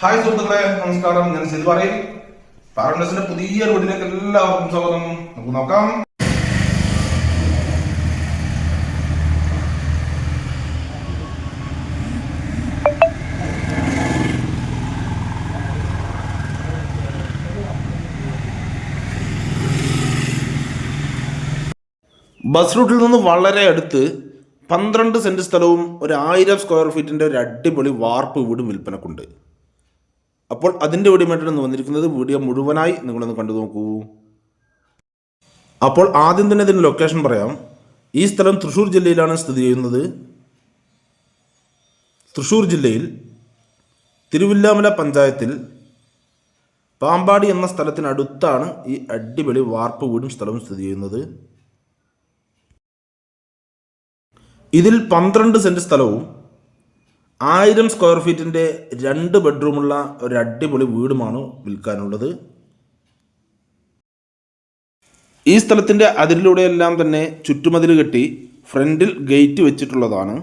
Hi സുഹൃത്തുക്കളെ നമസ്കാരം. ഞാൻ സിൽ പറയും പാരഡൈസിന്റെ പുതിയ വീട്ടിലേക്ക് എല്ലാവർക്കും സ്വാഗതം. നമുക്ക് നോക്കാം. ബസ് റൂട്ടിൽ നിന്ന് വളരെ അടുത്ത് പന്ത്രണ്ട് സെന്റ് സ്ഥലവും ഒരു ആയിരം സ്ക്വയർ ഫീറ്റിന്റെ ഒരു അടിപൊളി വാർപ്പ് വീടും വിൽപ്പനക്കുണ്ട്. അപ്പോൾ അതിന്റെ വീഡിയോമായിട്ടാണ് വന്നിരിക്കുന്നത് വീഡിയോ മുഴുവനായി നിങ്ങളൊന്ന് കണ്ടു നോക്കൂ. അപ്പോൾ ആദ്യം തന്നെ ഇതിന്റെ ലൊക്കേഷൻ പറയാം. ഈ സ്ഥലം തൃശ്ശൂർ ജില്ലയിലാണ് സ്ഥിതി ചെയ്യുന്നത്. തൃശ്ശൂർ ജില്ലയിൽ തിരുവില്ലാമല പഞ്ചായത്തിൽ പാമ്പാടി എന്ന സ്ഥലത്തിനടുത്താണ് ഈ അടിപൊളി വാർപ്പ് വീടും സ്ഥലവും സ്ഥിതി ചെയ്യുന്നത്. ഇതിൽ പന്ത്രണ്ട് സെന്റ് സ്ഥലവും ആയിരം സ്ക്വയർ ഫീറ്റിന്റെ രണ്ട് ബെഡ്റൂമുള്ള ഒരു അടിപൊളി വീടുമാണ് വിൽക്കാനുള്ളത്. ഈ സ്ഥലത്തിന്റെ അതിരിലൂടെയെല്ലാം തന്നെ ചുറ്റുമതിൽ കെട്ടി ഫ്രണ്ടിൽ ഗേറ്റ് വെച്ചിട്ടുള്ളതാണ്.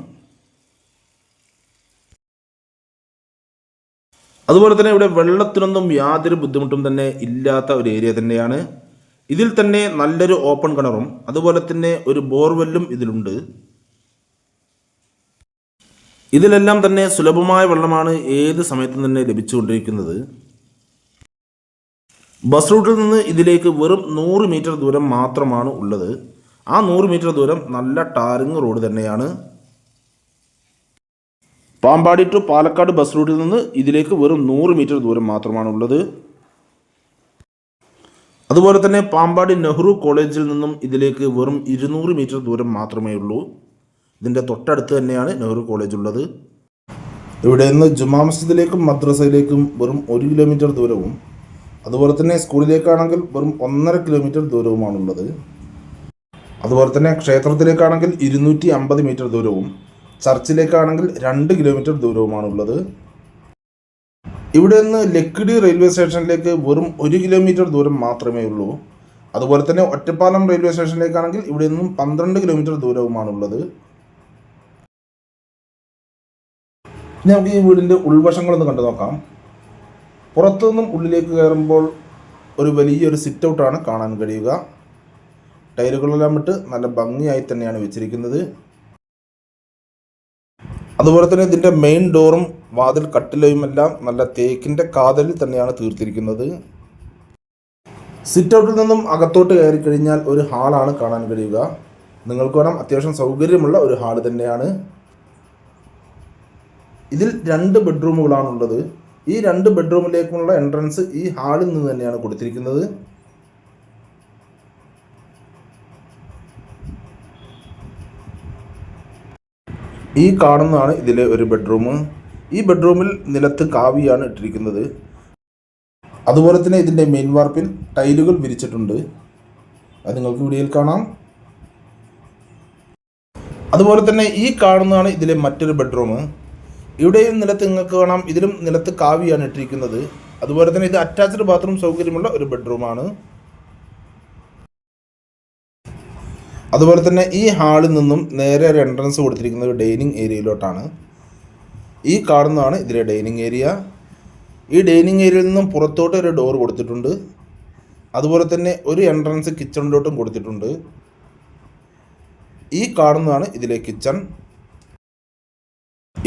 അതുപോലെ തന്നെ ഇവിടെ വെള്ളത്തിനൊന്നും യാതൊരു ബുദ്ധിമുട്ടും തന്നെ ഇല്ലാത്ത ഒരു ഏരിയ തന്നെയാണ്. ഇതിൽ തന്നെ നല്ലൊരു ഓപ്പൺ കിണറും അതുപോലെ തന്നെ ഒരു ബോർവെല്ലും ഇതിലുണ്ട്. ഇതിലെല്ലാം തന്നെ സുലഭമായ വെള്ളമാണ് ഏത് സമയത്തും തന്നെ ലഭിച്ചുകൊണ്ടിരിക്കുന്നത്. ബസ് റൂട്ടിൽ നിന്ന് ഇതിലേക്ക് വെറും നൂറ് മീറ്റർ ദൂരം മാത്രമാണ് ഉള്ളത്. ആ നൂറ് മീറ്റർ ദൂരം നല്ല ടാറിങ് റോഡ് തന്നെയാണ്. പാമ്പാടി ടു പാലക്കാട് ബസ് റൂട്ടിൽ നിന്ന് ഇതിലേക്ക് വെറും നൂറ് മീറ്റർ ദൂരം മാത്രമാണ് ഉള്ളത്. അതുപോലെ തന്നെ പാമ്പാടി നെഹ്റു കോളേജിൽ നിന്നും ഇതിലേക്ക് വെറും ഇരുന്നൂറ് മീറ്റർ ദൂരം മാത്രമേ ഉള്ളൂ ഇതിന്റെ തൊട്ടടുത്ത് തന്നെയാണ് നെഹ്റു കോളേജ് ഉള്ളത്. ഇവിടെ നിന്ന് ജുമാ മസ്ജിദിലേക്കും മദ്രസയിലേക്കും വെറും ഒരു കിലോമീറ്റർ ദൂരവും അതുപോലെ തന്നെ സ്കൂളിലേക്കാണെങ്കിൽ വെറും ഒന്നര കിലോമീറ്റർ ദൂരവുമാണുള്ളത്. അതുപോലെ തന്നെ ക്ഷേത്രത്തിലേക്കാണെങ്കിൽ ഇരുന്നൂറ്റി അമ്പത് മീറ്റർ ദൂരവും ചർച്ചിലേക്കാണെങ്കിൽ രണ്ട് കിലോമീറ്റർ ദൂരവുമാണുള്ളത്. ഇവിടെ നിന്ന് ലക്കിടി റെയിൽവേ സ്റ്റേഷനിലേക്ക് വെറും ഒരു കിലോമീറ്റർ ദൂരം മാത്രമേ ഉള്ളൂ. അതുപോലെ തന്നെ ഒറ്റപ്പാലം റെയിൽവേ സ്റ്റേഷനിലേക്കാണെങ്കിൽ ഇവിടെ നിന്നും പന്ത്രണ്ട് കിലോമീറ്റർ ദൂരവുമാണുള്ളത്. ഇനി നമുക്ക് ഈ വീടിന്റെ ഉൾവശങ്ങളൊന്ന് കണ്ടു നോക്കാം. പുറത്തുനിന്നും ഉള്ളിലേക്ക് കയറുമ്പോൾ ഒരു വലിയൊരു സിറ്റ് ഔട്ടാണ് കാണാൻ കഴിയുക. ടൈലുകളെല്ലാം ഇട്ട് നല്ല ഭംഗിയായി തന്നെയാണ് വെച്ചിരിക്കുന്നത്. അതുപോലെ തന്നെ ഇതിന്റെ മെയിൻ ഡോറും വാതിൽ കട്ടിലയും എല്ലാം നല്ല തേക്കിന്റെ കാതലിൽ തന്നെയാണ് തീർത്തിരിക്കുന്നത്. സിറ്റ് ഔട്ടിൽ നിന്നും അകത്തോട്ട് കയറി കഴിഞ്ഞാൽ ഒരു ഹാളാണ് കാണാൻ കഴിയുക. നിങ്ങൾക്ക് വേണം അത്യാവശ്യം സൗകര്യമുള്ള ഒരു ഹാൾ തന്നെയാണ്. ഇതിൽ രണ്ട് ബെഡ്റൂമുകളാണുള്ളത്. ഈ രണ്ട് ബെഡ്റൂമിലേക്കുള്ള എൻട്രൻസ് ഈ ഹാളിൽ നിന്ന് തന്നെയാണ് കൊടുത്തിരിക്കുന്നത്. ഈ കാണുന്നതാണ് ഇതിലെ ഒരു ബെഡ്റൂം ഈ ബെഡ്റൂമിൽ നിലത്ത് കാവിയാണ് ഇട്ടിരിക്കുന്നത്. അതുപോലെ തന്നെ ഇതിന്റെ മെയിൻ വാർപ്പിൽ ടൈലുകൾ വിരിച്ചിട്ടുണ്ട്. അത് നിങ്ങൾക്ക് വീഡിയോയിൽ കാണാം. അതുപോലെ തന്നെ ഈ കാണുന്നതാണ് ഇതിലെ മറ്റൊരു ബെഡ്റൂം ഇവിടെയും നിലത്ത് നിങ്ങൾക്ക് കാണാം. ഇതിലും നിലത്ത് കാവിയാണ് ഇട്ടിരിക്കുന്നത്. അതുപോലെ തന്നെ ഇത് അറ്റാച്ച്ഡ് ബാത്റൂം സൗകര്യമുള്ള ഒരു ബെഡ്റൂമാണ് അതുപോലെ തന്നെ ഈ ഹാളിൽ നിന്നും നേരെ ഒരു എൻട്രൻസ് കൊടുത്തിരിക്കുന്നത് ഡൈനിങ് ഏരിയയിലോട്ടാണ് ഈ കാണുന്നതാണ് ഇതിലെ ഡൈനിങ് ഏരിയ ഈ ഡൈനിങ് ഏരിയയിൽ നിന്നും പുറത്തോട്ട് ഒരു ഡോർ കൊടുത്തിട്ടുണ്ട്. അതുപോലെ തന്നെ ഒരു എൻട്രൻസ് കിച്ചണിലോട്ടും കൊടുത്തിട്ടുണ്ട്. ഈ കാണുന്നതാണ് ഇതിലെ കിച്ചൺ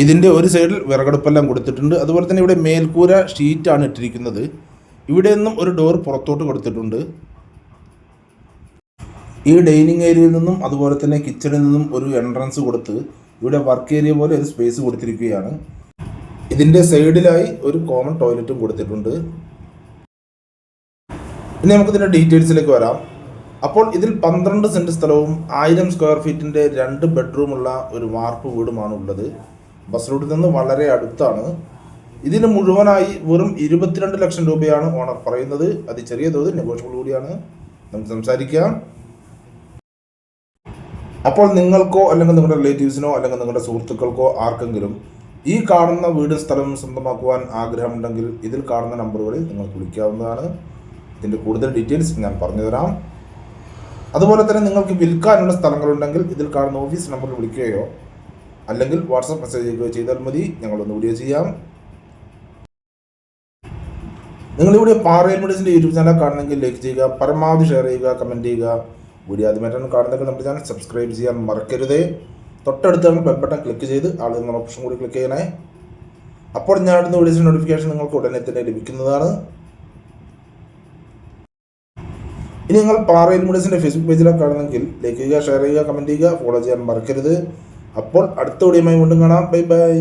ഇതിന്റെ ഒരു സൈഡിൽ വിറകടുപ്പെല്ലാം കൊടുത്തിട്ടുണ്ട്. അതുപോലെ തന്നെ ഇവിടെ മേൽക്കൂര ഷീറ്റാണ് ഇട്ടിരിക്കുന്നത്. ഇവിടെ നിന്നും ഒരു ഡോർ പുറത്തോട്ട് കൊടുത്തിട്ടുണ്ട്. ഈ ഡൈനിങ് ഏരിയയിൽ നിന്നും അതുപോലെ തന്നെ കിച്ചണിൽ നിന്നും ഒരു എൻട്രൻസ് കൊടുത്ത് ഇവിടെ വർക്ക് ഏരിയ പോലെ ഒരു സ്പേസ് കൊടുത്തിരിക്കുകയാണ്. ഇതിന്റെ സൈഡിലായി ഒരു കോമൺ ടോയ്ലറ്റും കൊടുത്തിട്ടുണ്ട്. ഇനി നമുക്ക് ഇതിന്റെ ഡീറ്റെയിൽസിലേക്ക് വരാം. അപ്പോൾ ഇതിൽ പന്ത്രണ്ട് സെന്റ് സ്ഥലവും ആയിരം സ്ക്വയർ ഫീറ്റിന്റെ രണ്ട് ബെഡ്റൂമുള്ള ഒരു വാർപ്പ് വീടുമാണ് ഉള്ളത് ബസ് റൂട്ടിൽ നിന്ന് വളരെ അടുത്താണ്. ഇതിന് മുഴുവനായി വെറും ഇരുപത്തിരണ്ട് ലക്ഷം രൂപയാണ് ഓണർ പറയുന്നത്. അത് ചെറിയ തോതിൽ നെഗോഷ്യബിൾ കൂടിയാണ്. നമുക്ക് സംസാരിക്കാം. അപ്പോൾ നിങ്ങൾക്കോ അല്ലെങ്കിൽ നിങ്ങളുടെ റിലേറ്റീവ്സിനോ അല്ലെങ്കിൽ നിങ്ങളുടെ സുഹൃത്തുക്കൾക്കോ ആർക്കെങ്കിലും ഈ കാണുന്ന വീട് സ്ഥലവും സ്വന്തമാക്കുവാൻ ആഗ്രഹമുണ്ടെങ്കിൽ ഇതിൽ കാണുന്ന നമ്പറുകളിൽ നിങ്ങൾക്ക് വിളിക്കാവുന്നതാണ്. ഇതിന്റെ കൂടുതൽ ഡീറ്റെയിൽസ് ഞാൻ പറഞ്ഞുതരാം. അതുപോലെ തന്നെ നിങ്ങൾക്ക് വിൽക്കാനുള്ള സ്ഥലങ്ങളുണ്ടെങ്കിൽ ഇതിൽ കാണുന്ന ഓഫീസ് നമ്പറിൽ വിളിക്കുകയോ അല്ലെങ്കിൽ വാട്സപ്പ് മെസ്സേജ് ചെയ്യുകയോ ചെയ്താൽ മതി. ഞങ്ങളൊന്ന് വീഡിയോ ചെയ്യാം. നിങ്ങളിവിടെ പാറയിൽ മെഡിസിന്റെ യൂട്യൂബ് ചാനൽ കാണണമെങ്കിൽ ലൈക്ക് ചെയ്യുക പരമാവധി ഷെയർ ചെയ്യുക കമന്റ് ചെയ്യുക. വീഡിയോ ആദ്യമായിട്ടാണ് കാണുന്നെങ്കിൽ നമ്മുടെ ചാനൽ സബ്സ്ക്രൈബ് ചെയ്യാൻ മറക്കരുത്. തൊട്ടടുത്താണ് ബെൽ ബട്ടൺ ക്ലിക്ക് ചെയ്ത് ആൾ നിങ്ങൾ ഓപ്ഷൻ കൂടി ക്ലിക്ക് ചെയ്യണേ. അപ്പോൾ ഞാൻ അടുത്ത വീഡിയോസിന്റെ നോട്ടിഫിക്കേഷൻ നിങ്ങൾക്ക് ഉടനെ തന്നെ ലഭിക്കുന്നതാണ്. ഇനി നിങ്ങൾ പാറയിൽ മുഡസിന്റെ ഫേസ്ബുക്ക് പേജിലൊക്കെ കാണുന്നെങ്കിൽ ലൈക്ക് ചെയ്യുക ഷെയർ ചെയ്യുക കമന്റ് ചെയ്യുക ഫോളോ ചെയ്യാൻ മറക്കരുത്. അപ്പോൾ അടുത്ത വീഡിയോയുമായി വീണ്ടും കാണാം. Bye bye